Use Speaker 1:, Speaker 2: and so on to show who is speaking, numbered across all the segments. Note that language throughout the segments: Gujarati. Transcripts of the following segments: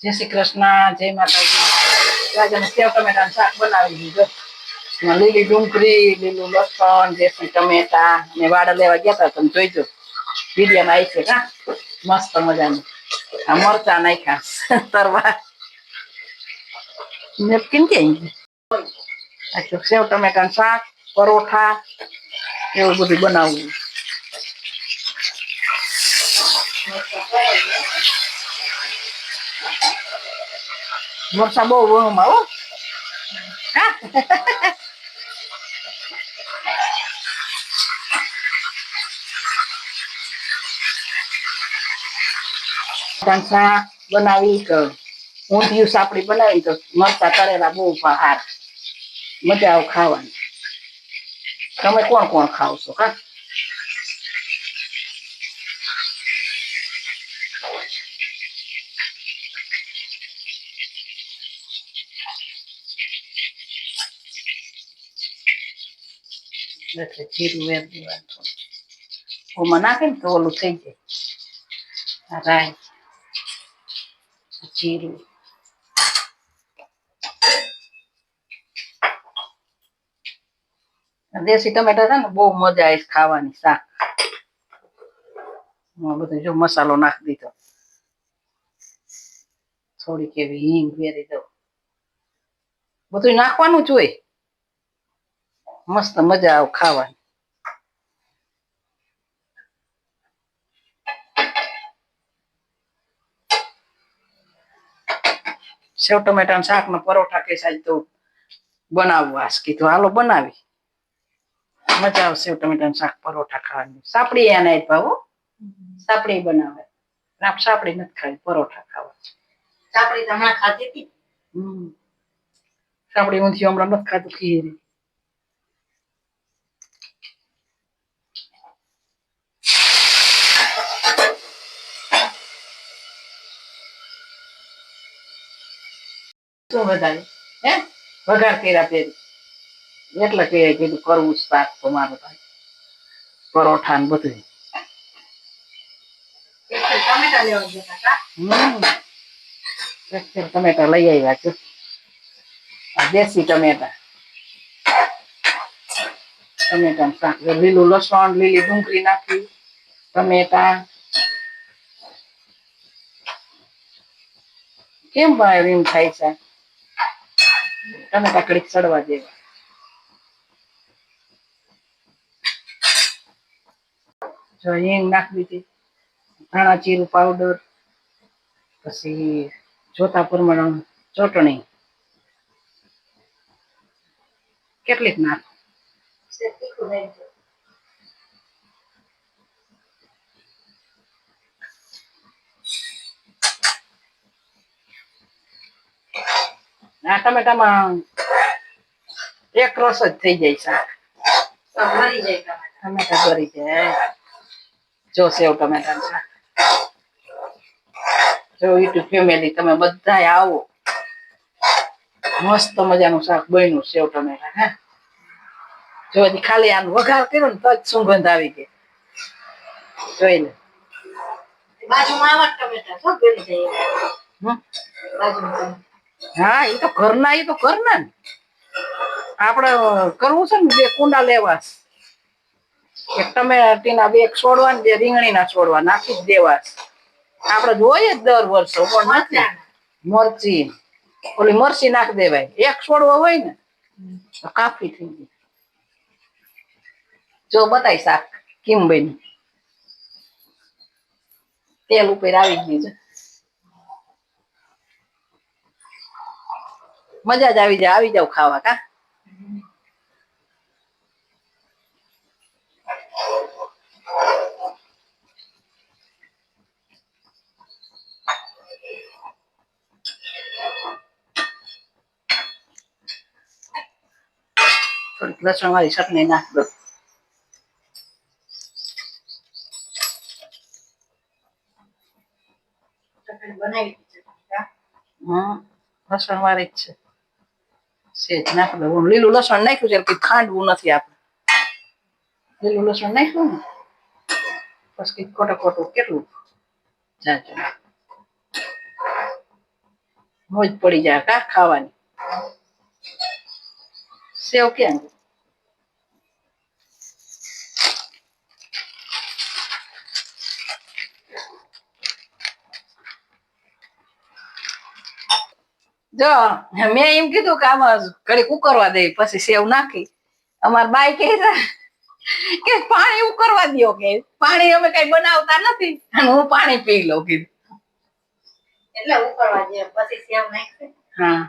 Speaker 1: જય શ્રી કૃષ્ણ, જય માતાજી. અમે સેવ ટમેટાનું શાક બનાવી દીધું. લીલી ડુંગળી, લીલું લસણ દેશી ટમેટા ને વાડા લેવા ગયા હતા તમે જોઈજો વિડીયામાં આવી છે કા મસ્ત મજાનું. આ મરચા નાખ્યા. તરવા. નેપકિન કે સેવ ટમેટાનું શાક, પરોઠા, એવું બધું બનાવવું વરસાદ બહુ વણુમાં હો હા શાક બનાવી તો ઊંધિયું સાપડી બનાવી તો મરચા તળેલા બહુ બહાર મજા આવે ખાવાની તમે કોણ કોણ ખાવ છો હા એટલે જીરું વેર દેવાનું. ઓમાં નાખે ને તો ઓલું થઈ જાય. આ જીરું. દેશી ટમેટા છે ને, બહુ મજા આવી ખાવાની, શાક. બધું જો મસાલો નાખી દીધો. થોડીક એવી હિંગ વેરી દઉં. બધું નાખવાનું જ હોય. મસ્ત મજા આવે ખાવાની. સેવ ટમેટાનું શાક ને પરોઠા કે સાજ તો બનાવવું આશ કીધું હાલો બનાવી. મજા આવે સેવ ટમેટાનું શાક પરોઠા ખાવાની. સાપડી એના ભાવો સાપડી બનાવે. આપ સાપડી નથી ખાવી પરોઠા ખાવા
Speaker 2: સાપડી તો હમણાં ખાધી હતી
Speaker 1: સાપડી ઊંધી હમણાં નથી ખાધું ખીરી. શું વધારે હે? વઘાર કર્યા પેરી એટલે કે કીધું કરવું જ પાક તો મારું ભાઈ. પરોઠા ને બધું
Speaker 2: ટમેટા
Speaker 1: લઈ આવ્યા છો. આ દેશી ટમેટા. ટમેટા શાક. લીલું લસણ લીલી ડુંગળી નાખી. ટમેટા. કેમ ભાઈ એમ થાય છે. ટમેટા કડીક સડવા દેવા. જો હિંગ નાખી દીધી, ધાણા જીરું પાવડર પછી જોતા પ્રમાણે ચટણી. કેટલીક નાખ
Speaker 2: છે તીખું થઈ ગયું
Speaker 1: આ ટમેટામાં એક રસ જ થઈ જાય શાક
Speaker 2: ટમેટા.
Speaker 1: ભરી જાય. જો સેવ ટમેટા શાક જો યુટ્યુબ ફેમિલી તમે બધા આવો. મસ્ત મજાનું શાક બન્યું સેવ ટમેટા હે. જો હજી ખાલી આનું વઘાર કર્યો ને તો જ સુગંધ આવી ગઈ. જોઈ લે
Speaker 2: બાજુમાં આવા ટમેટા શું ભરી જાય. બાજુમાં.
Speaker 1: હા એ તો ઘરના એ તો ઘરના ને. આપણે કરવું છે ને બે કુંડા લેવા. એક ટમેટીના બે છોડવા ને બે રીંગણીના છોડવા નાખી જ દેવા. આપણે જોઈએ જ દર વર્ષે પણ નથી
Speaker 2: મરચી.
Speaker 1: ઓલી મરચી નાખી દેવાય. એક છોડવો હોય ને તો કાફી થઈ ગઈ. જો બતાય શાક કેમ બન્યું. તેલ ઉપર આવી ગયું છે. મજા જ આવી જાય આવી જાવ ખાવા કા? થોડીક લસણ વાળી ચટણી નાખ દો.
Speaker 2: બનાવી
Speaker 1: હમ લસણ વાળી જ છે. સેજ નાખ દો હું લીલું લસણ નાખ્યું છે એટલે ખાંડવું નથી આપણે. લીલું લસણ નાખ્યું ને, પછી ખોટું ખોટું કેટલું? જાજો. મોજ પડી જાય કા ખાવાની. સેવ ક્યાં જો મેં એમ કીધું કે આમાં ઘડીક ઉકરવા દે પછી સેવ નાખી. અમાર બાઈ કહે કે પાણી ઉકરવા દો કે પાણી અમે કઈ બનાવતા નથી. અને હું પાણી પી લઉં કીધું.
Speaker 2: એટલે ઉકળવા દે પછી સેવ નાખી.
Speaker 1: હા.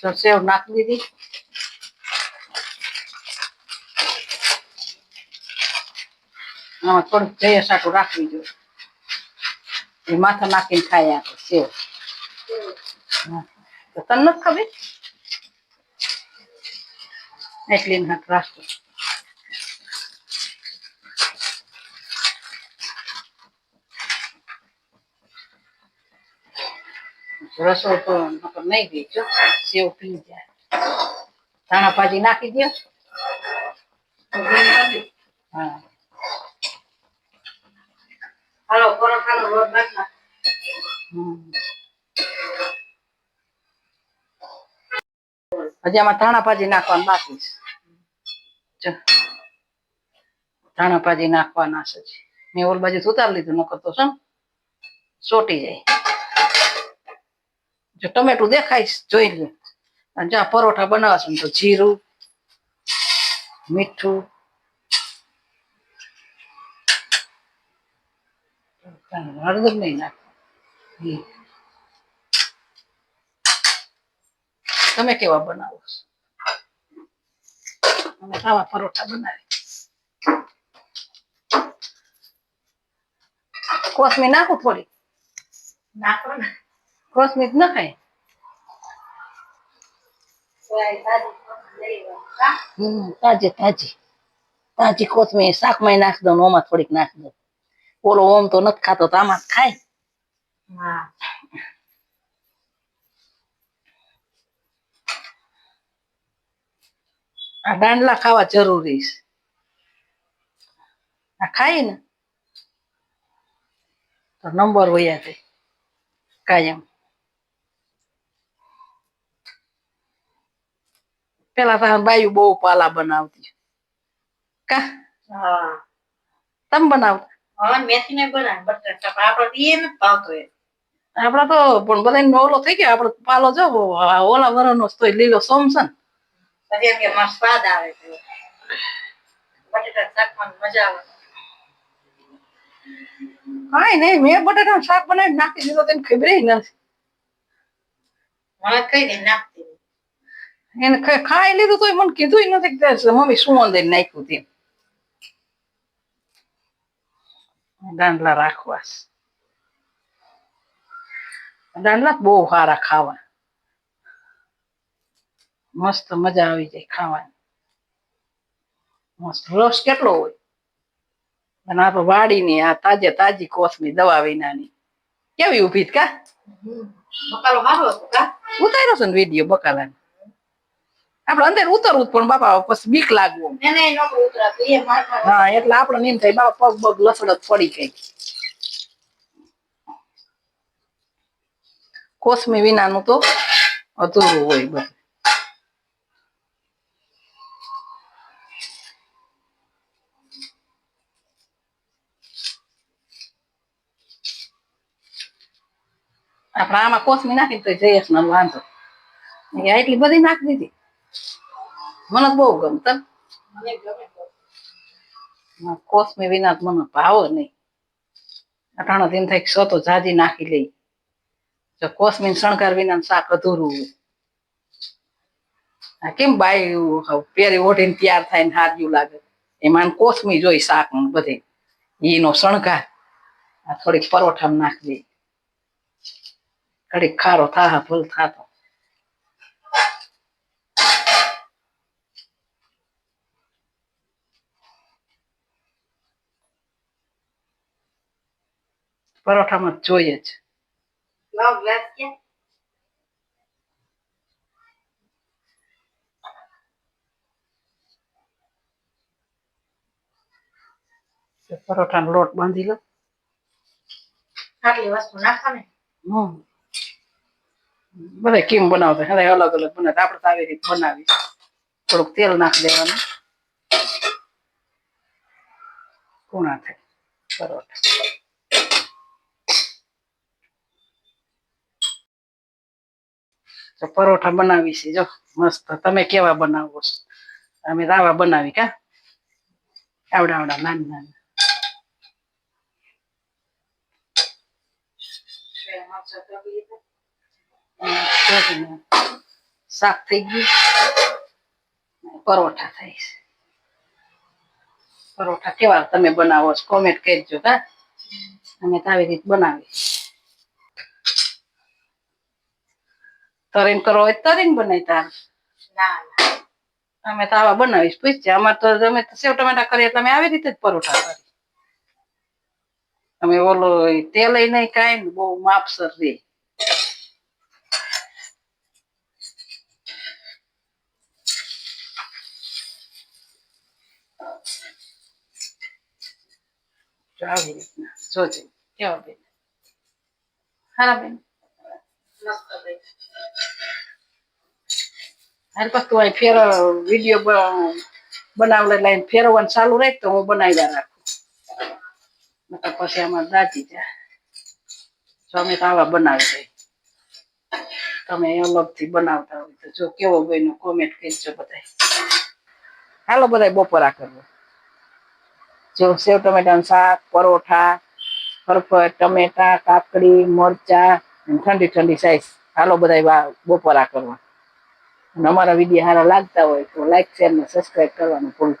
Speaker 1: તો સેવ નાખી દીધી. આમાં થોડુંક જય સાટું રાખવી જોઈએ. એ માથા નાખીને ખાય આપણે સેવ. તો તને નથી ખબર? એટલી હાથ રાખજો રસોઈ તો નકર નહીં ગઈ સેવ પી જાય ધાણા ભાજી નાખી દો હા
Speaker 2: હાલો પરોઠાનો લોટ નાખ નાખ.
Speaker 1: હમ. હજી આમાં ધાણા ભાજી નાખવાનું બાકી છે. ધાણા ભાજી નાખવાના છે મેં ઓલ બાજુ ઉતારી લીધું, નકર તો છે સોટી જાય. જો ટમેટું દેખાય જોઈ લે અને જ્યાં પરોઠા બનાવશું તો જીરું, મીઠું હળદર નહીં નાખ. તમે કેવા બનાવો અમે આવા પરોઠા બનાવી કોથમીર નાખું થોડી?
Speaker 2: નાખો ને.
Speaker 1: કોથમીર ન ખાય?
Speaker 2: તો આ તાજી
Speaker 1: તાજી. તાજી કોથમીર શાકમાં નાખી દો ને ઓમાં થોડીક નાખી દો ઓલો ઓમ તો નથી ખાતો તો આમાં ખાય આ દાંડલા ખાવા જરૂરી છે આ ખાય ને તો નંબર વયા જાય કાયમ પેલા તો બાયું બહુ પાલા બનાવતી કા
Speaker 2: હા
Speaker 1: તમે બનાવતા
Speaker 2: હવે મેથી ને બનાવે બટાટા આપણે ઈ નથી ભાવતો એ
Speaker 1: આપડે તો પણ બધા ઓલો થઈ ગયો. આપડે પાલો જો ઓલા વરણનો જ તોય લીલો સોમસન
Speaker 2: પછી એમ કે મસ્ત સ્વાદ આવે છે. બટાટા શાકમાં મજા આવે.
Speaker 1: કઈ નહીં મેં બટાટાનું શાક બનાવી નાખી દીધો તેને ખબર નથી.
Speaker 2: મને કઈ દે નાખતી.
Speaker 1: એને ખાઈ લીધું તોય મને કીધું નથી કે મમ્મી શું અંદર નાખ્યું તેમ. દાંડલા રાખવા. દાંડલા બહુ સારા ખાવા મસ્ત મજા આવી જાય ખાવાની મસ્ત રસ કેટલો હોય અને આ તો વાડીની આ તાજે તાજી કોથમી દવા વિનાની કેવી ઊભી કા
Speaker 2: બકાલો કા
Speaker 1: ઉતાર્યો છે ને વીડિયો બકાલાનો આપણે અંદર ઉતરવું પણ બાપા પછી બીક લાગવું. હા એટલે આપણે એમ થાય બાપા પગ પગ લસડત પડી ગઈ કોસમી વિનાનું તો અધૂરું હોય બધું. આપણે આમાં કોસમી નાખી તો જયેશ ને વાંધો. એટલી બધી નાખી દીધી. મને બહુ ગમતા કોથમી વિના મને ભાવ નહીં અટાણો દિન થાય સો તો જાજી નાખી લઈ જો કોથમીર શણગાર વિના શાક અધૂરું હોય આ કેમ એવું પેરી ઓઢીને તૈયાર થાય ને હાર્યું લાગે એમાં કોથમી જોઈ શાક બધે એનો શણગાર આ થોડીક પરોઠામાં નાખી દે ઘડીક ખારો થાહ ભૂલ થાતો પરોઠામાં જોઈએ જ પરોઠાનો લોટ બાંધી લો.
Speaker 2: આટલી વસ્તુ નાખવાની?
Speaker 1: હમ. બધા કેમ બનાવતા હવે અલગ અલગ બનાવતા. આપણે તો આવી રીતે બનાવી થોડુંક તેલ નાખી દેવાનું. કુણા થાય પરોઠા. તો પરોઠા બનાવી છે, જો. મસ્ત. તમે કેવા બનાવો છો? અમે રાવા બનાવી કા? આવડા આવડા, નાના નાના. શાક થઈ ગયું. પરોઠા થાય છે. પરોઠા કેવા તમે બનાવો છો? કોમેન્ટ કરજો કા. અમે તો આવી રીતે બનાવી તરીને કરો હોય તરીન બનાવી તાર. અમે તો આવા બનાવીશ. પૂછશે અમારે તો અમે સેવ ટમેટા કરીએ એટલે અમે આવી રીતે જ પરોઠા કરી અમે ઓલો તેલ નહીં કાંઈ ને બહુ માપસર રે. આવી રીતના. જોજે. કેવા બેન? હારા બેન?
Speaker 2: મસ્ત બની.
Speaker 1: હાલ પછી તું અહીં ફેર વીડિયો બનાવલે લઈને ફેરવવાનું ચાલુ રહે તો હું બનાવ્યા રાખું. પછી આમાં દાજી જાય. અમે તો આવા બનાવી દઈ તમે અલગથી બનાવતા હોય તો જો કેવો બન્યો કોમેન્ટ કરજો બધા હાલો બધા બપોરા કરવો. જો સેવ ટમેટાનું શાક, પરોઠા ફરફર ટમેટા, કાકડી, મરચા ઠંડી ઠંડી સાઈઝ હાલો બધા બપોરા કરવા. અમારા વીડિયો સારા લાગતા હોય તો લાઈક શેર ને સબસ્ક્રાઈબ કરવાનું ભૂલતા